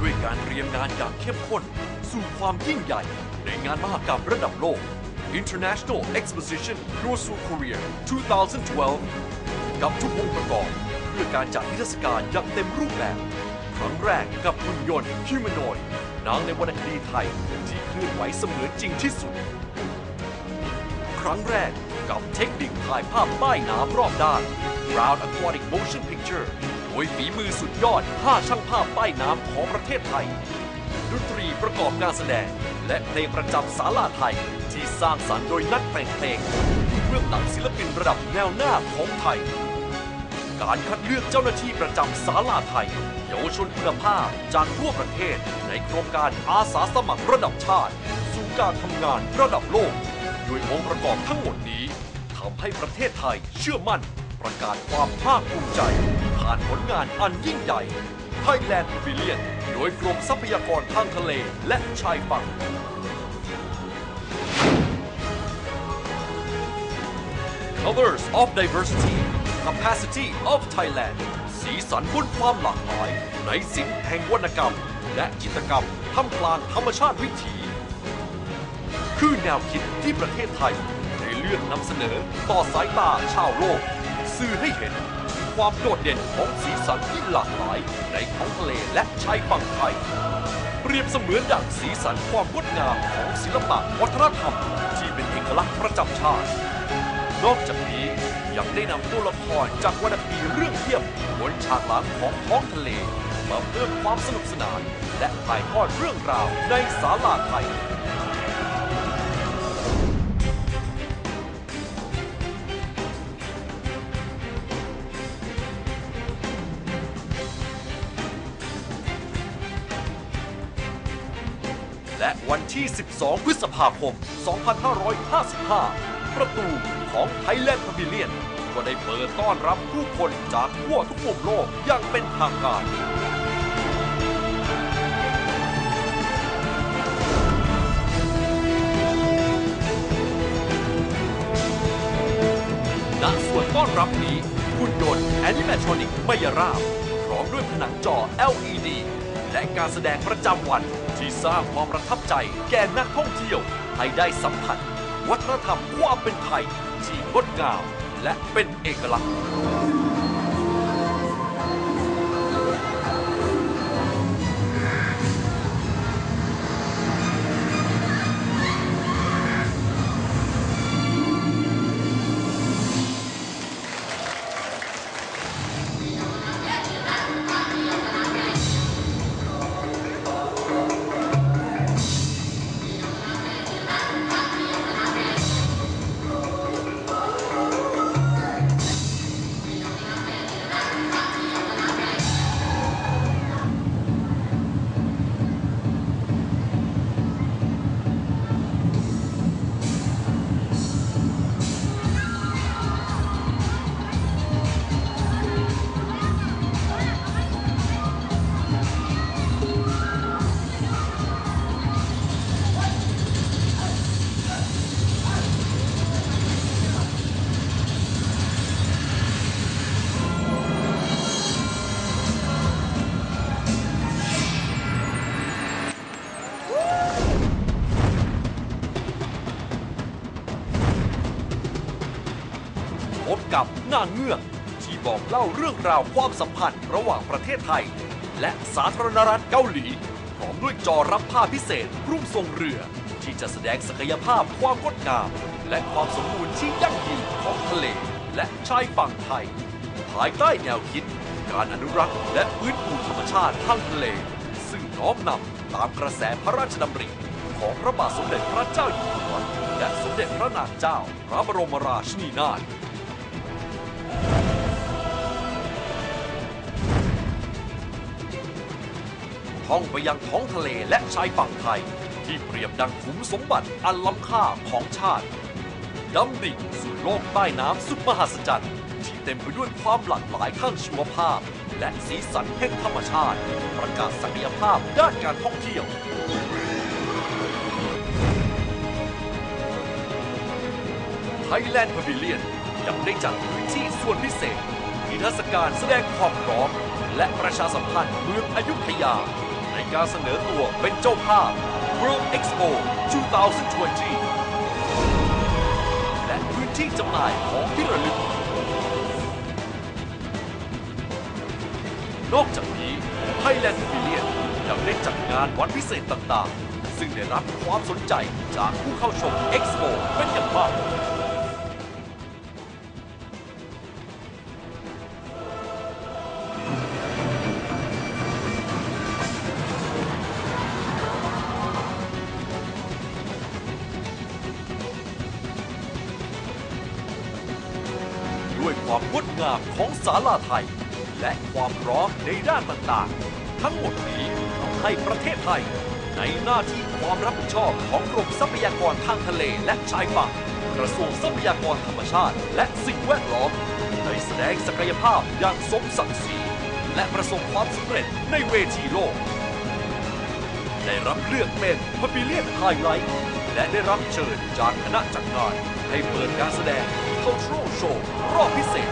ด้วยการเรียมงานอย่างเข้มข้น สู่ความยิ่งใหญ่ ในงานมหกรรมระดับโลก International Exposition Tour South Korea 2012 กับทุกองค์ประกอบเพื่อการจัดนิทรรศการอย่างเต็มรูปแบบ ครั้งแรกกับหุ่นยนต์ Humanoid นางในวรรณคดีไทย ที่เคลื่อนไหวเสมือนจริงที่สุด ครั้งแรกกับเทคนิคถ่ายภาพใต้น้ำรอบด้าน Ground Aquatic Motion Picture โดยฝีมือสุดยอด 5 ช่างภาพใต้น้ำของประเทศไทย ดนตรีประกอบการแสดง และเพลงประจำศาลาไทย ที่สร้างสรรค์โดยนักแต่งเพลงเบื้องหลังศิลปินระดับแนวหน้าของไทย การคัดเลือกเจ้าหน้าที่ประจำศาลาไทยเยาวชนคุณภาพจากทั่วประเทศในโครงการอาสาสมัครระดับชาติ สู่การทำงานระดับโลก ด้วยองค์ประกอบทั้งหมดนี้ทำให้ประเทศไทยเชื่อมั่น ประกาศความภาคภูมิใจ ผ่านผลงานอันยิ่งใหญ่ Thailand Pavilion โดยกรมทรัพยากรทางทะเลและชายฝั่ง Colors of Diversity Capacity of Thailand สีสันบนความหลากหลาย ในศิลป์แห่งวรรณกรรม และจิตรกรรมท่ามกลางธรรมชาติวิถี คือแนวคิดที่ประเทศไทยได้เลือกนำเสนอต่อสายตาชาวโลก สื่อให้เห็นความโดดเด่นของสีสันที่หลากหลายในท้องทะเลและชายฝั่งไทย เปรียบเสมือนดั่งสีสันความงดงามของศิลปะวัฒนธรรม ที่เป็นเอกลักษณ์ประจำชาติ นอกจากนี้ยังได้นำตัวละครจากวรรณคดีเรื่องเทียบบนฉากหลังของท้องทะเลมาเพิ่มความสนุกสนาน และถ่ายทอดเรื่องราวในศาลาไทย ที่ 12 พฤษภาคม 2555 ประตูของ Thailand Pavilion ก็ได้เปิดต้อนรับผู้คนจากทั่วทุกมุมโลกอย่างเป็นทางการณส่วนต้อนรับนี้หุ่นยนต์แอนิเมทรอนิกไมยราบพร้อมด้วยผนังจอ LED และการแสดงประจำวัน ที่สร้างความประทับใจแก่นักท่องเที่ยว ให้ได้สัมผัส วัฒนธรรมความเป็นไทยที่งดงามและเป็นเอกลักษณ์ นางเงือก ที่บอกเล่าเรื่องราวความสัมพันธ์ระหว่างประเทศไทย และสาธารณรัฐเกาหลี พร้อมด้วยจอรับภาพพิเศษรุ่งทรงเรือ ที่จะแสดงศักยภาพความงดงาม และความสมบูรณ์ที่ยั่งยืนของทะเล และชายฝั่งไทย ภายใต้แนวคิด การอนุรักษ์และฟื้นฟูธรรมชาติทางทะเล ซึ่งน้อมนำตามกระแสพระราชดำริของพระบาทสมเด็จพระเจ้าอยู่หัวและสมเด็จพระนางเจ้า พระบรมราชินีนาถ ท่องไปยังท้องทะเลและชายฝั่งไทย ที่เปรียบดังขุมสมบัติอันล้ำค่าของชาติดำดิ่งสู่โลกใต้น้ำสุดมหัศจรรย์ ที่เต็มไปด้วยความหลากหลายข้างชีวภาพ และสีสันแห่งธรรมชาติ ประกาศศักยภาพด้านการท่องเที่ยวไท Thailand Pavilion ยังได้จัดพื้นที่ส่วนพิเศษนิทรรศการแสดงความพร้อม และประชาสัมพันธ์เมืองอยุธยา การเสนอตัวเป็นเจ้าภาพ World Expo 2020 และพื้นที่จำหน่ายของที่ระลึก นอกจากนี้ Thailand Pavilion ยังได้จัดงานวันพิเศษต่างๆ ซึ่งได้รับความสนใจจากผู้เข้าชม Expo เป็นอย่างมาก ด้วยความงดงามของศาลาไทย และความพร้อมในด้านต่างๆ ทั้งหมดนี้ทำให้ประเทศไทย ในหน้าที่ความรับผิดชอบของกรมทรัพยากรทางทะเลและชายฝั่งกระทรวงทรัพยากรธรรมชาติ และสิ่งแวดล้อมได้แสดงศักยภาพอย่างสมศักดิ์ศรีและประสบความสำเร็จในเวทีโลก ได้รับเลือกเป็นพ a ิเลียนไฮไลท์และได้รับเชิญจากคณะจัดงาน ให้เปิดการแสดง Cultural Show รอบพิเศษ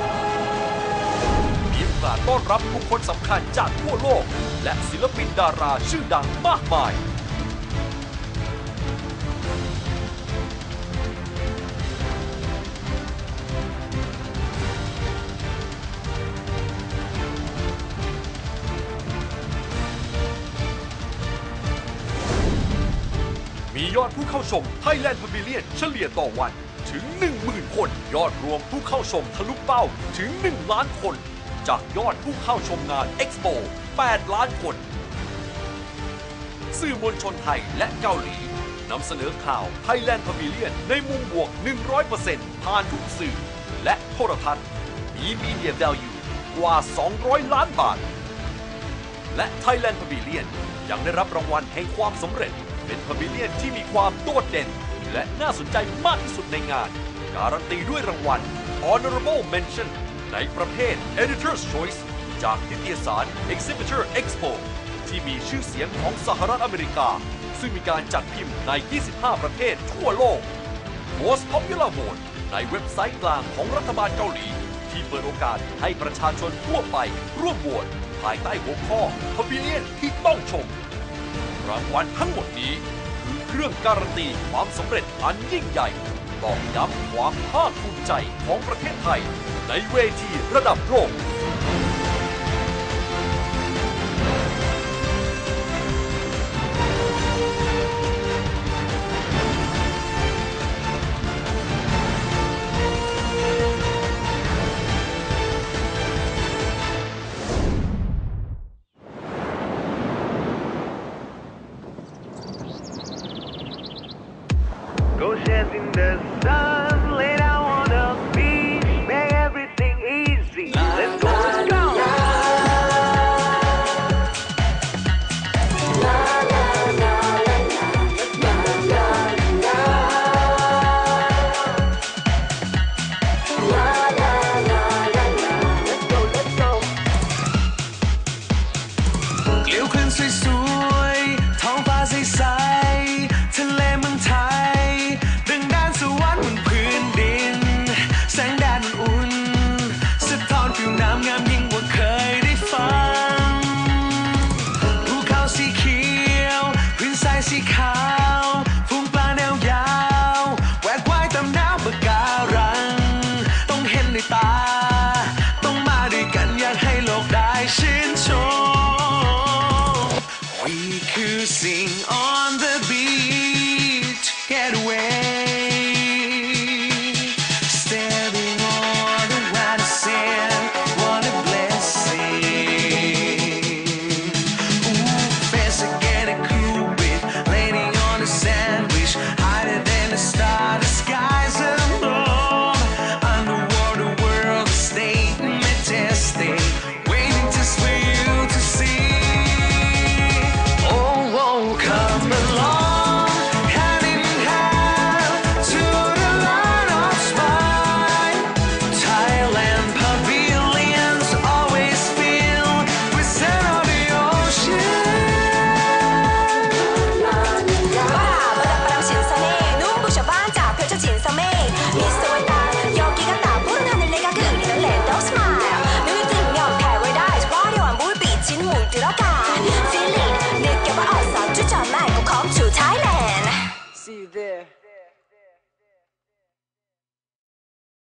มีโอกาสต้อนรับบุคคลสำคัญจากทั่วโลก และศิลปินดาราชื่อดังมากมาย มียอดผู้เข้าชม Thailand Pavilion เฉลี่ยต่อวัน ถึง 10,000 คน ยอดรวมผู้เข้าชมทะลุเป้าถึง 1 ล้านคน จากยอดผู้เข้าชมงาน Expo 8 ล้านคน สื่อมวลชนไทยและเกาหลีนำเสนอข่าว Thailand Pavilion ในมุมบวก 100%ผ่านทุกสื่อ และโทรทัศน์มี Media Value กว่า 200 ล้านบาท และ Thailand Pavilion ยังได้รับรางวัลแห่งความสำเร็จ เป็นพ a วิเลียนที่มีความโดดเด่น และน่าสนใจมากที่สุดในงาน การันตีด้วยรางวัล Honorable Mention ในประเภท Editor's Choice จากนิตยสาร Exhibitor Expo ที่มีชื่อเสียงของสหรัฐอเมริกา ซึ่งมีการจัดพิมพ์ใน 25 ประเทศทั่วโลก Most Popular Vote ในเว็บไซต์กลางของรัฐบาลเกาหลี ที่เปิดโอกาสให้ประชาชนทั่วไปร่วมโหวตภายใต้หัวข้อ Pavilion ที่ต้องชม รางวัลทั้งหมดนี้ เครื่องการันตีความสำเร็จอันยิ่งใหญ่บอกย้ำความภาคภูมิใจของประเทศไทย ในเวทีระดับโลก